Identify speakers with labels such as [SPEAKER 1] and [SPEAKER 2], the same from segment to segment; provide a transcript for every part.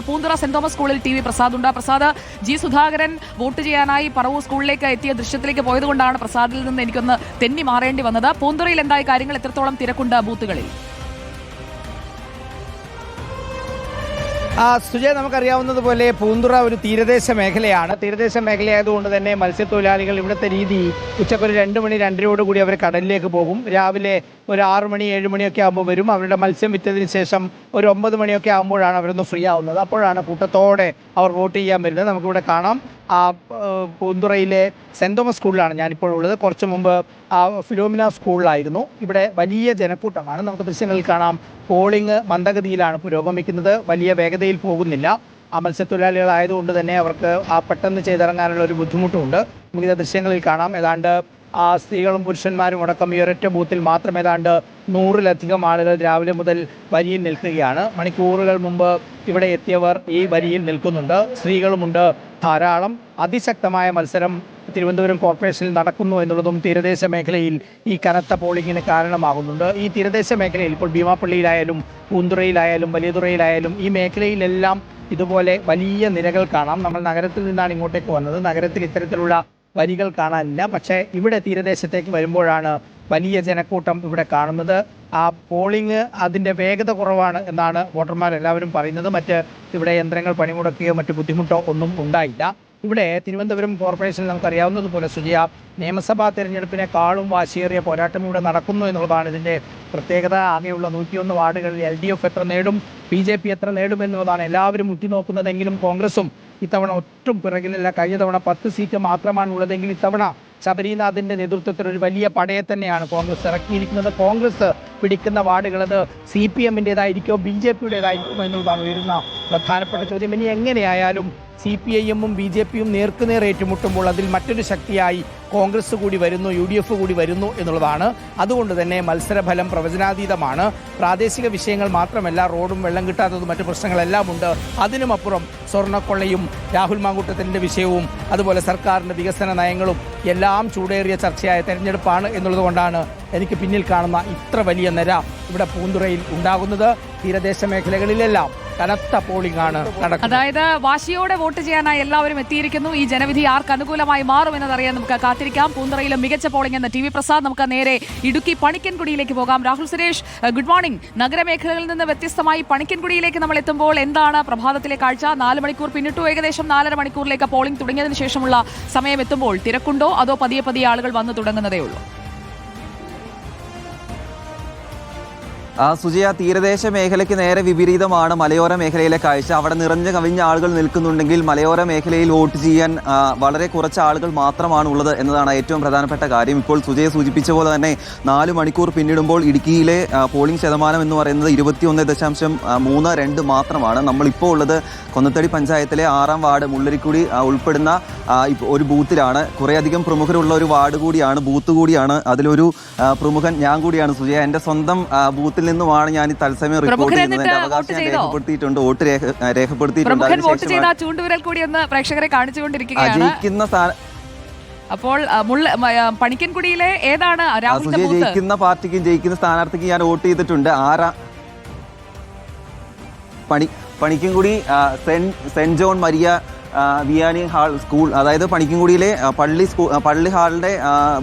[SPEAKER 1] Poonthura saint Thomas സ്കൂളിൽ T V Prasad ഉണ്ട്. Prasad G Sudhakaran vote ചെയ്യാനായി പറവൂർ സ്കൂളിലേക്ക് എത്തിയ ദൃശ്യത്തിലേക്ക് പോയതുകൊണ്ടാണ് പ്രസാദിൽ നിന്ന് എനിക്കൊന്ന് തെന്നി മാറേണ്ടി വന്നത്. പൂന്തുറയിൽ എന്തായി കാര്യങ്ങൾ എത്രത്തോളം തിരക്കുണ്ട് ബൂത്തുകളിൽ?
[SPEAKER 2] സുജയ നമുക്കറിയാവുന്നതുപോലെ പൂന്തുറ ഒരു തീരദേശ മേഖലയാണ്. തീരദേശ മേഖലയായതുകൊണ്ട് തന്നെ മത്സ്യത്തൊഴിലാളികൾ ഇവിടുത്തെ രീതി ഉച്ചക്കൊരു രണ്ട് മണി രണ്ടരയോട് കൂടി അവർ കടലിലേക്ക് പോകും. രാവിലെ ഒരു ആറ് മണി ഏഴ് മണിയൊക്കെ ആകുമ്പോൾ വരും. അവരുടെ മത്സ്യം വിറ്റതിന് ശേഷം ഒരു ഒമ്പത് മണിയൊക്കെ ആകുമ്പോഴാണ് അവരൊന്ന് ഫ്രീ ആവുന്നത്. അപ്പോഴാണ് കൂട്ടത്തോടെ അവർ വോട്ട് ചെയ്യാൻ വരുന്നത്. നമുക്കിവിടെ കാണാം. ആ പൂന്തുറയിലെ സെന്റ് തോമസ് സ്കൂളിലാണ് ഞാനിപ്പോൾ ഉള്ളത്. കുറച്ച് മുമ്പ് ആ ഫിലോമിന സ്കൂളിലായിരുന്നു. ഇവിടെ വലിയ ജനക്കൂട്ടമാണ്. നമുക്ക് ദൃശ്യങ്ങളിൽ കാണാം. പോളിംഗ് മന്ദഗതിയിലാണ് പുരോഗമിക്കുന്നത്. വലിയ വേഗതയിൽ പോകുന്നില്ല. ആ മത്സ്യത്തൊഴിലാളികളായതുകൊണ്ട് തന്നെ അവർക്ക് ആ പെട്ടെന്ന് ചെയ്തിറങ്ങാനുള്ള ഒരു ബുദ്ധിമുട്ടുമുണ്ട്. നമുക്കിത് ദൃശ്യങ്ങളിൽ കാണാം. ഏതാണ്ട് ആ സ്ത്രീകളും പുരുഷന്മാരും അടക്കം ഈ ഒരൊറ്റ ബൂത്തിൽ മാത്രം ഏതാണ്ട് നൂറിലധികം ആളുകൾ രാവിലെ മുതൽ വരിയിൽ നിൽക്കുകയാണ്. മണിക്കൂറുകൾ മുമ്പ് ഇവിടെ എത്തിയവർ ഈ വരിയിൽ നിൽക്കുന്നുണ്ട്. സ്ത്രീകളുമുണ്ട് ധാരാളം. അതിശക്തമായ മത്സരം തിരുവനന്തപുരം കോർപ്പറേഷനിൽ നടക്കുന്നു എന്നുള്ളതും തീരദേശ മേഖലയിൽ ഈ കനത്ത പോളിങ്ങിന് കാരണമാകുന്നുണ്ട്. ഈ തീരദേശ മേഖലയിൽ ഇപ്പോൾ ഭീമാപ്പള്ളിയിലായാലും പൂന്തുറയിലായാലും വലിയതുറയിലായാലും ഈ മേഖലയിലെല്ലാം ഇതുപോലെ വലിയ നിരകൾ കാണാം. നമ്മൾ നഗരത്തിൽ നിന്നാണ് ഇങ്ങോട്ടേക്ക് വന്നത്. നഗരത്തിൽ ഇത്തരത്തിലുള്ള വരികൾ കാണാനില്ല. പക്ഷേ ഇവിടെ തീരദേശത്തേക്ക് വരുമ്പോഴാണ് വലിയ ജനക്കൂട്ടം ഇവിടെ കാണുന്നത്. ആ പോളിംഗ് അതിന്റെ വേഗത കുറവാണ് എന്നാണ് വോട്ടർമാർ എല്ലാവരും പറയുന്നത്. മറ്റ് ഇവിടെ യന്ത്രങ്ങൾ പണിമുടക്കുകയോ മറ്റു ബുദ്ധിമുട്ടോ ഒന്നും ഉണ്ടായില്ല. ഇവിടെ തിരുവനന്തപുരം കോർപ്പറേഷനിൽ നമുക്കറിയാവുന്നതുപോലെ സുജിയ നിയമസഭാ തെരഞ്ഞെടുപ്പിനെക്കാളും വാശിയേറിയ പോരാട്ടം ഇവിടെ നടക്കുന്നു എന്നുള്ളതാണ് ഇതിന്റെ പ്രത്യേകത. ആകെയുള്ള നൂറ്റിയൊന്ന് വാർഡുകളിൽ എൽ ഡി എഫ് എത്ര നേടും ബി ജെ പി എത്ര നേടും എന്നുള്ളതാണ് എല്ലാവരും ഉറ്റുനോക്കുന്നതെങ്കിലും കോൺഗ്രസും ഇത്തവണ ഒട്ടും പിറകിലല്ല. കഴിഞ്ഞ തവണ പത്ത് സീറ്റ് മാത്രമാണ് ഉള്ളതെങ്കിൽ ഇത്തവണ ശബരിനാഥിന്റെ നേതൃത്വത്തിൽ ഒരു വലിയ പടയെ തന്നെയാണ് കോൺഗ്രസ് ഇറക്കിയിരിക്കുന്നത്. കോൺഗ്രസ് പിടിക്കുന്ന വാർഡുകൾ അത് സി പി എമ്മിന്റെതായിരിക്കോ ബി ജെ പിയുടേതായിരിക്കുമോ എന്നുള്ളതാണ് ഉയരുന്ന പ്രധാനപ്പെട്ട ചോദ്യം. ഇനി എങ്ങനെയായാലും സി പി ഐ എമ്മും ബി ജെ പിയും നേർക്കുനേർ ഏറ്റുമുട്ടുമ്പോൾ അതിൽ മറ്റൊരു ശക്തിയായി കോൺഗ്രസ് കൂടി വരുന്നു യു ഡി എഫ് കൂടി വരുന്നു എന്നുള്ളതാണ്. അതുകൊണ്ട് തന്നെ മത്സരഫലം പ്രവചനാതീതമാണ്. പ്രാദേശിക വിഷയങ്ങൾ മാത്രമല്ല റോഡും വെള്ളം കിട്ടാത്തതും മറ്റു പ്രശ്നങ്ങളെല്ലാം ഉണ്ട്. അതിനുമപ്പുറം സ്വർണക്കൊള്ളയും രാഹുൽ മാങ്കൂട്ടത്തിന്റെ വിഷയവും അതുപോലെ സർക്കാരിന്റെ വികസന നയങ്ങളും എല്ലാം ചൂടേറിയ ചർച്ചയായ തെരഞ്ഞെടുപ്പാണ് എന്നുള്ളതുകൊണ്ടാണ് എനിക്ക് പിന്നിൽ കാണുന്ന ഇത്ര വലിയ നിര ഇവിടെ പൂന്തുറയിൽ ഉണ്ടാകുന്നത് തീരദേശ മേഖലകളിലെല്ലാം കനത്ത പോളിംഗ് ആണ് നടക്കുന്നത്.
[SPEAKER 1] അതായത് വാശിയോടെ വോട്ട് ചെയ്യാനായി എല്ലാവരും എത്തിയിരിക്കുന്നു. ഈ ജനവിധി ആർക്ക് അനുകൂലമായി മാറും എന്നതറിയാൻ നമുക്ക് കാത്തിരിക്കാം. പൂന്തുറയിലും മികച്ച പോളിംഗ് എന്ന ടി വി പ്രസാദ് നമുക്ക് നേരെ ഇടുക്കി പണിക്കൻകുടിയിലേക്ക് പോകാം. Rahul Suresh good morning. നഗരമേഖലകളിൽ നിന്ന് വ്യത്യസ്തമായി പണിക്കൻകുടിയിലേക്ക് നമ്മൾ എത്തുമ്പോൾ എന്താണ് പ്രഭാതത്തിലെ കാഴ്ച? നാല് മണിക്കൂർ പിന്നിട്ടു ഏകദേശം നാലര മണിക്കൂറിലേക്ക് പോളിംഗ് തുടങ്ങിയതിനു ശേഷമുള്ള സമയം എത്തുമ്പോൾ തിരക്കുണ്ടോ? അതോ പതിയെ പതിയെ ആളുകൾ വന്നു തുടങ്ങുന്നതേ ഉള്ളൂ
[SPEAKER 3] സുജയ തീരദേശ മേഖലയ്ക്ക് നേരെ വിപരീതമാണ് മലയോര മേഖലയിലെ കാഴ്ച. അവിടെ നിറഞ്ഞു കവിഞ്ഞ ആളുകൾ നിൽക്കുന്നുണ്ടെങ്കിൽ മലയോര മേഖലയിൽ വോട്ട് ചെയ്യാൻ വളരെ കുറച്ച് ആളുകൾ മാത്രമാണ് ഉള്ളത് എന്നതാണ് ഏറ്റവും പ്രധാനപ്പെട്ട കാര്യം. ഇപ്പോൾ സുജയ സൂചിപ്പിച്ച പോലെ തന്നെ നാല് മണിക്കൂർ പിന്നിടുമ്പോൾ ഇടുക്കിയിലെ പോളിംഗ് ശതമാനം എന്ന് പറയുന്നത് ഇരുപത്തിയൊന്ന് ദശാംശം മൂന്ന് രണ്ട് മാത്രമാണ്. നമ്മളിപ്പോൾ ഉള്ളത് കൊന്നത്തടി പഞ്ചായത്തിലെ ആറാം വാർഡ് മുള്ളരിക്കുടി ഉൾപ്പെടുന്ന ഒരു ബൂത്തിലാണ്. കുറേയധികം പ്രമുഖരുള്ള ഒരു വാർഡ് കൂടിയാണ് ബൂത്ത് കൂടിയാണ്. അതിലൊരു പ്രമുഖൻ ഞാൻ കൂടിയാണ് സുജയ. എന്റെ സ്വന്തം ആ, ബൂത്തിൽ നിന്നുമാണ് ഞാൻ ഈ തത്സമയം റിപ്പോർട്ട്
[SPEAKER 1] പ്രമുഖൻ
[SPEAKER 3] ചെയ്യുന്നത്. എന്റെ
[SPEAKER 1] എന്നിട്ട്
[SPEAKER 3] അവകാശം രേഖപ്പെടുത്തിയിട്ടുണ്ട്. വോട്ട് രേഖപ്പെടുത്തിയിട്ടുണ്ട്. ജയിക്കുന്ന
[SPEAKER 1] അപ്പോൾ പണിക്കൻകുടിയിലെ ഏതാണ്
[SPEAKER 3] ജയിക്കുന്ന പാർട്ടിക്കും ജയിക്കുന്ന സ്ഥാനാർത്ഥിക്കും ഞാൻ വോട്ട് ചെയ്തിട്ടുണ്ട്. ആരാ? പണി Panikkankudi saint saint John Maria Vianney hall school അതായത് പണിക്കൻകുടിയിലെ പള്ളി സ്കൂൾ പള്ളി ഹാളിന്റെ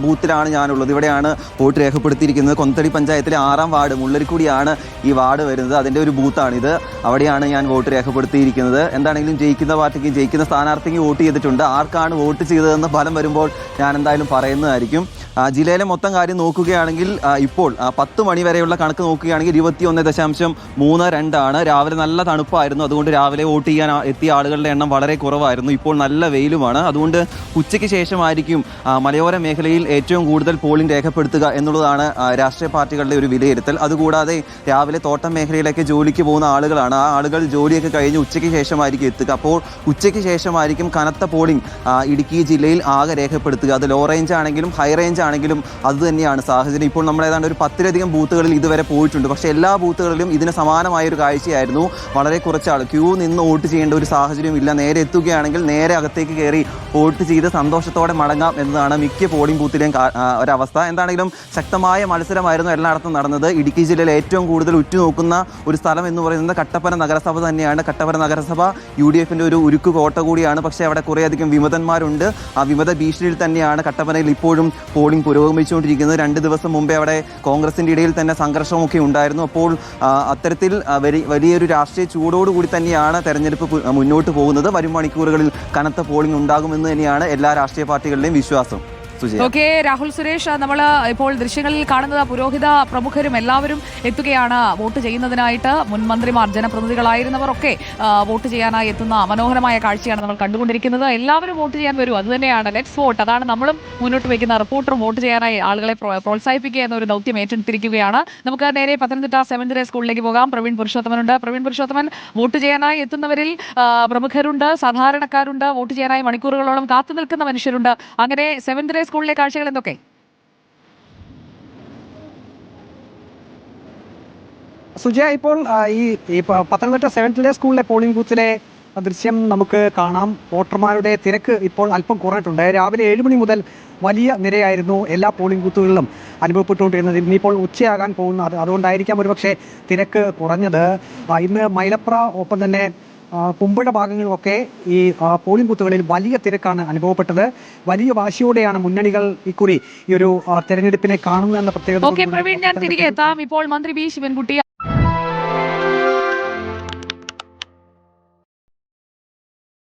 [SPEAKER 3] ബൂത്തിലാണ് ഞാനുള്ളത്. ഇവിടെയാണ് വോട്ട് രേഖപ്പെടുത്തിയിരിക്കുന്നത്. കൊന്തടി പഞ്ചായത്തിലെ ആറാം വാർഡ് മുള്ളരിക്കുടിയാണ് ഈ വാർഡ് വരുന്നത്. അതിന്റെ ഒരു ബൂത്താണിത്. അവിടെയാണ് ഞാൻ വോട്ട് രേഖപ്പെടുത്തിയിരിക്കുന്നത്. എന്താണെങ്കിലും ജയിക്കുന്ന പാർട്ടിക്ക് ജയിക്കുന്ന സ്ഥാനാർത്ഥിക്ക് വോട്ട് ചെയ്തിട്ടുണ്ട്. ആർക്കാണ് വോട്ട് ചെയ്തതെന്ന് ഫലം വരുമ്പോൾ ഞാൻ എന്തായാലും പറയുന്നതായിരിക്കും. ജില്ലയിലെ മൊത്തം കാര്യം നോക്കുകയാണെങ്കിൽ ഇപ്പോൾ പത്ത് മണി വരെയുള്ള കണക്ക് നോക്കുകയാണെങ്കിൽ ഇരുപത്തി ഒന്ന് ദശാംശം മൂന്ന് രണ്ടാണ്. രാവിലെ നല്ല തണുപ്പായിരുന്നു. അതുകൊണ്ട് രാവിലെ വോട്ട് ചെയ്യാൻ എത്തിയ ആളുകളുടെ എണ്ണം വളരെ കുറവായിരുന്നു. ഇപ്പോൾ നല്ല വെയിലുമാണ്. അതുകൊണ്ട് ഉച്ചയ്ക്ക് ശേഷമായിരിക്കും മലയോര മേഖലയിൽ ഏറ്റവും കൂടുതൽ പോളിംഗ് രേഖപ്പെടുത്തുക എന്നുള്ളതാണ് രാഷ്ട്രീയ പാർട്ടികളുടെ ഒരു വിലയിരുത്തൽ. അതുകൂടാതെ രാവിലെ തോട്ടം മേഖലയിലേക്ക് ജോലിക്ക് പോകുന്ന ആളുകളാണ്. ആ ആളുകൾ ജോലിയൊക്കെ കഴിഞ്ഞ് ഉച്ചയ്ക്ക് ശേഷമായിരിക്കും എത്തുക. അപ്പോൾ ഉച്ചയ്ക്ക് ശേഷമായിരിക്കും കനത്ത പോളിംഗ് ഇടുക്കി ജില്ലയിൽ ആകെ രേഖപ്പെടുത്തുക. അത് ലോ റേഞ്ച് ആണെങ്കിലും ഹൈ റേഞ്ച് ആണെങ്കിലും അത് തന്നെയാണ് സാഹചര്യം. ഇപ്പോൾ നമ്മൾ ഏതാണ്ട് ഒരു പത്തിലധികം ബൂത്തുകളിൽ ഇതുവരെ പോയിട്ടുണ്ട്. പക്ഷേ എല്ലാ ബൂത്തുകളിലും ഇതിന് സമാനമായ ഒരു കാഴ്ചയായിരുന്നു. വളരെ കുറച്ചാൾ ക്യൂ നിന്ന് വോട്ട് ചെയ്യേണ്ട ഒരു സാഹചര്യം ഇല്ല. നേരെ എത്തുകയാണെങ്കിൽ നേരെ അകത്തേക്ക് കയറി വോട്ട് ചെയ്ത് സന്തോഷത്തോടെ മടങ്ങാം എന്നതാണ് മിക്ക പോളിംഗ് ബൂത്തിലെയും ഒരവസ്ഥ. എന്താണെങ്കിലും ശക്തമായ മത്സരമായിരുന്നു എല്ലായിടത്തും നടന്നത്. ഇടുക്കി ജില്ലയിൽ ഏറ്റവും കൂടുതൽ ഉറ്റുനോക്കുന്ന ഒരു സ്ഥലം എന്ന് പറയുന്നത് കട്ടപ്പന നഗരസഭ തന്നെയാണ്. കട്ടപ്പന നഗരസഭ യു ഡി എഫിന്റെ ഒരു ഉരുക്ക് കോട്ട കൂടിയാണ്. പക്ഷേ അവിടെ കുറേയധികം വിമതന്മാരുണ്ട്. ആ വിമത ഭീഷണിയിൽ തന്നെയാണ് കട്ടപ്പനയിൽ ഇപ്പോഴും പോളിംഗ് പുരോഗമിച്ചുകൊണ്ടിരിക്കുന്നത് രണ്ട് ദിവസം മുമ്പേ അവിടെ കോൺഗ്രസിന്റെ ഇടയിൽ തന്നെ സംഘർഷമൊക്കെ ഉണ്ടായിരുന്നു. അപ്പോൾ അത്തരത്തിൽ വലിയൊരു രാഷ്ട്രീയ ചൂടോടുകൂടി തന്നെയാണ് തെരഞ്ഞെടുപ്പ് മുന്നോട്ട് പോകുന്നത്. വരും മണിക്കൂറുകളിൽ കനത്ത പോളിംഗ് ഉണ്ടാകുമെന്ന് തന്നെയാണ് എല്ലാ രാഷ്ട്രീയ പാർട്ടികളുടെയും വിശ്വാസം.
[SPEAKER 1] ഓക്കെ രാഹുൽ സുരേഷ് നമ്മൾ ഇപ്പോൾ ദൃശ്യങ്ങളിൽ കാണുന്നത് പുരോഹിത പ്രമുഖരും എല്ലാവരും എത്തുകയാണ്. വോട്ട് ചെയ്യുന്നതിനായിട്ട് മുൻമന്ത്രിമാർ ജനപ്രതിനിധികളായിരുന്നവർ ഒക്കെ വോട്ട് ചെയ്യാനായി എത്തുന്ന മനോഹരമായ കാഴ്ചയാണ് നമ്മൾ കണ്ടുകൊണ്ടിരിക്കുന്നത്. എല്ലാവരും വോട്ട് ചെയ്യാൻ വരും. അത് തന്നെയാണ്. ലെറ്റ്സ് വോട്ട് അതാണ് നമ്മളും മുന്നോട്ട് വയ്ക്കുന്ന റിപ്പോർട്ടറും വോട്ട് ചെയ്യാനായി ആളുകളെ പ്രോ- പ്രോത്സാഹിപ്പിക്കുക എന്ന ഒരു ദൗത്യം ഏറ്റെടുത്തിരിക്കുകയാണ്. നമുക്ക് നേരെ പത്തനംതിട്ട സെവൻത് സ്കൂളിലേക്ക് പോകാം. പ്രവീൺ പുരുഷോത്തമനുണ്ട് പ്രവീൺ പുരുഷോത്തമൻ വോട്ട് ചെയ്യാനായി എത്തുന്നവരിൽ പ്രമുഖരുണ്ട്. സാധാരണക്കാരുണ്ട്. വോട്ട് ചെയ്യാനായി മണിക്കൂറുകളോളം കാത്തു നിൽക്കുന്ന മനുഷ്യരുണ്ട്. അങ്ങനെ സെവൻത് ഡേ സ്കൂളിലെ കാഴ്ചകൾ എന്തൊക്കെ?
[SPEAKER 4] സുജയ ഇപ്പോൾ ഈ പത്തനംതിട്ട സെവൻത്തിലെ സ്കൂളിലെ പോളിംഗ് ബൂത്തിലെ ദൃശ്യം നമുക്ക് കാണാം. വോട്ടർമാരുടെ തിരക്ക് ഇപ്പോൾ അല്പം കുറഞ്ഞിട്ടുണ്ട്. രാവിലെ ഏഴ് മണി മുതൽ വലിയ നിരയായിരുന്നു എല്ലാ പോളിംഗ് ബൂത്തുകളിലും അനുഭവപ്പെട്ടുകൊണ്ടിരുന്നത്. ഇന്നിപ്പോൾ ഉച്ചയാകാൻ പോകുന്നത്. അത് അതുകൊണ്ടായിരിക്കാം ഒരുപക്ഷെ തിരക്ക് കുറഞ്ഞത്. ഇന്ന് മൈലപ്ര ഒപ്പം തന്നെ കുമ്പഴ ഭാഗങ്ങളിലൊക്കെ ഈ പോളിംഗ് ബൂത്തുകളിൽ വലിയ തിരക്കാണ് അനുഭവപ്പെട്ടത്. വലിയ വാശിയോടെയാണ് മുന്നണികൾ ഇക്കുറി ഈ ഒരു തെരഞ്ഞെടുപ്പിനെ കാണുന്നതെന്ന പ്രത്യേകത
[SPEAKER 1] പ്രവീൺ ഞാൻ തിരികെ എത്താം. ഇപ്പോൾ മന്ത്രി വി. ശിവൻകുട്ടി